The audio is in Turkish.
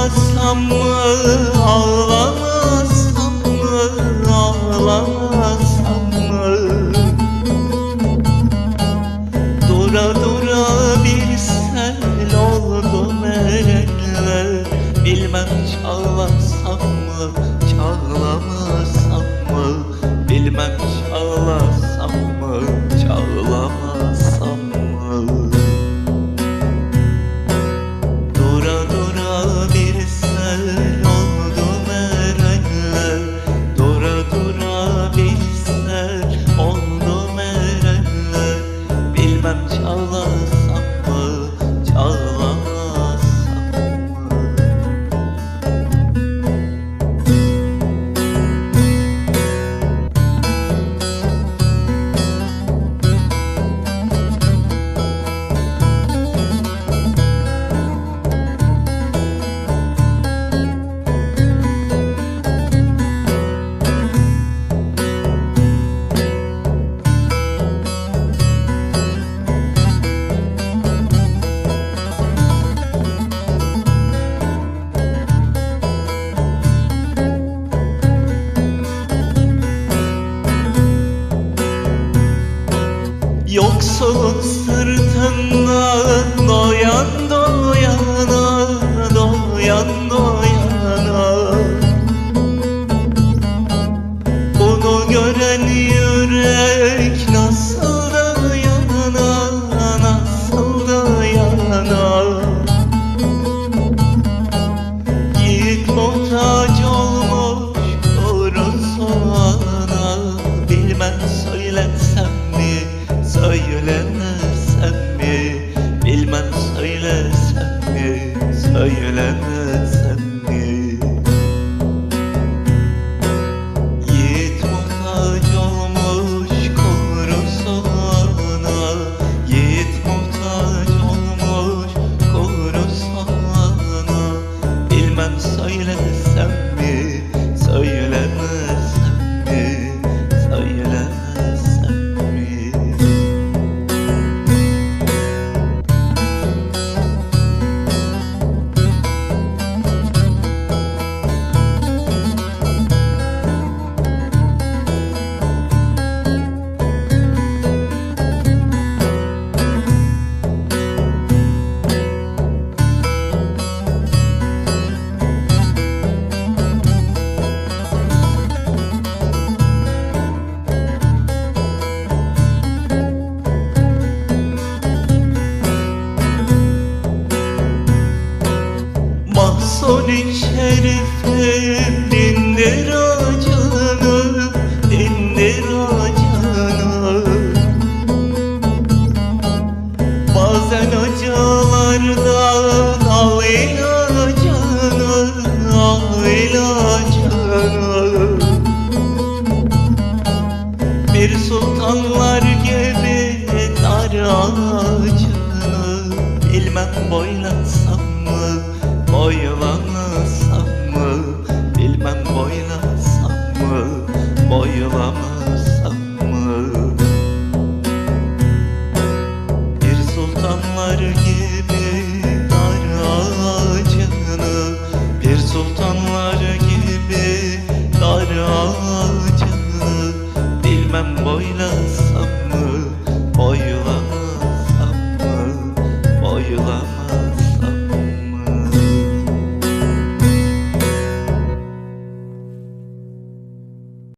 ağlasam mı ağlamasam mı ağlamasam mı? Dura dura bir sel oldu merenler Bilmem çağlasam mı? çağlamasam mı Bilmem çağlasam Yoksulun sırtından doyan mi, söylemesem mi Yiğit muhtaç olmuş kuru soğana Yiğit muhtaç olmuş kuru soğana Bilmem söylesem mi, dindir acını Dindir acını Bazen acılardan al ilacını Al ilacını Bir sultanlar gibi dar ağacını Bilmem boylansam yılama